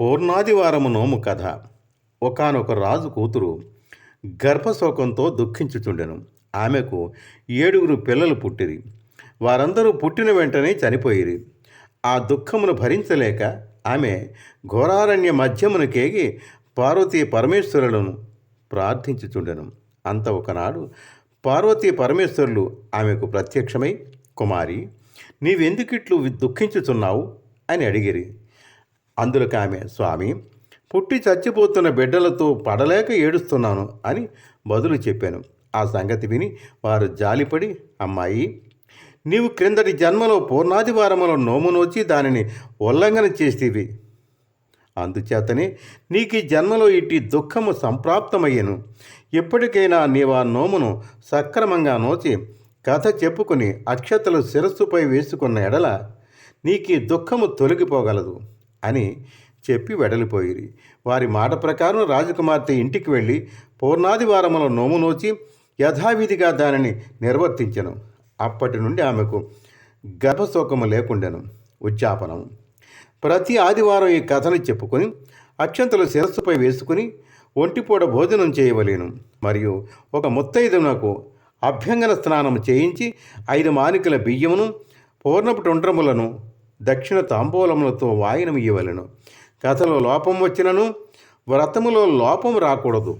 పూర్ణాదివారము నోము కథ. ఒకానొక రాజు కూతురు గర్భశోకంతో దుఃఖించుచుండెను. ఆమెకు ఏడుగురు పిల్లలు పుట్టిరి. వారందరూ పుట్టిన వెంటనే చనిపోయిరి. ఆ దుఃఖమును భరించలేక ఆమె ఘోరారణ్య మధ్యమును కేగి పార్వతీ పరమేశ్వరులను ప్రార్థించుచుండెను. అంత ఒకనాడు పార్వతీ పరమేశ్వరులు ఆమెకు ప్రత్యక్షమై కుమారి నీవెందుకిట్లు దుఃఖించుచున్నావు? అని అడిగిరి. అందులోకి ఆమె స్వామి పుట్టి చచ్చిపోతున్న బిడ్డలతో పడలేక ఏడుస్తున్నాను అని బదులు చెప్పాను. ఆ సంగతి విని వారు జాలిపడి అమ్మాయి నీవు క్రిందటి జన్మలో పూర్ణాదివారములో నోము నోచి దానిని ఉల్లంఘన చేసేవి అందుచేతనే నీకు ఈ జన్మలో ఇట్టి దుఃఖము సంప్రాప్తమయ్యను. ఎప్పటికైనా నీవు ఆ నోమును సక్రమంగా నోచి కథ చెప్పుకుని అక్షతలు శిరస్సుపై వేసుకున్న ఎడల నీకు దుఃఖము తొలగిపోగలదు. అని చెప్పి వెడలిపోయిరి. వారి మాట ప్రకారం రాజకుమార్తె ఇంటికి వెళ్ళి పూర్ణాదివారముల నోము నోచి యథావిధిగా దానిని నిర్వర్తించను. అప్పటి నుండి ఆమెకు గర్భశోకము లేకుండెను. ఉజ్జాపనం ప్రతి ఆదివారం ఈ కథను చెప్పుకొని అక్షంతలు శిరస్సుపై వేసుకుని ఒంటిపూట భోజనం చేయవలేను. మరియు ఒక ముత్తైదునకు అభ్యంగన స్నానం చేయించి ఐదు మానికల బియ్యమును పూర్ణపు టొండ్రములను దక్షిణ తాంబూలములతో వాయనం ఇవ్వలను కథలో లోపం వచ్చినను వ్రతములో లోపం రాకూడదు.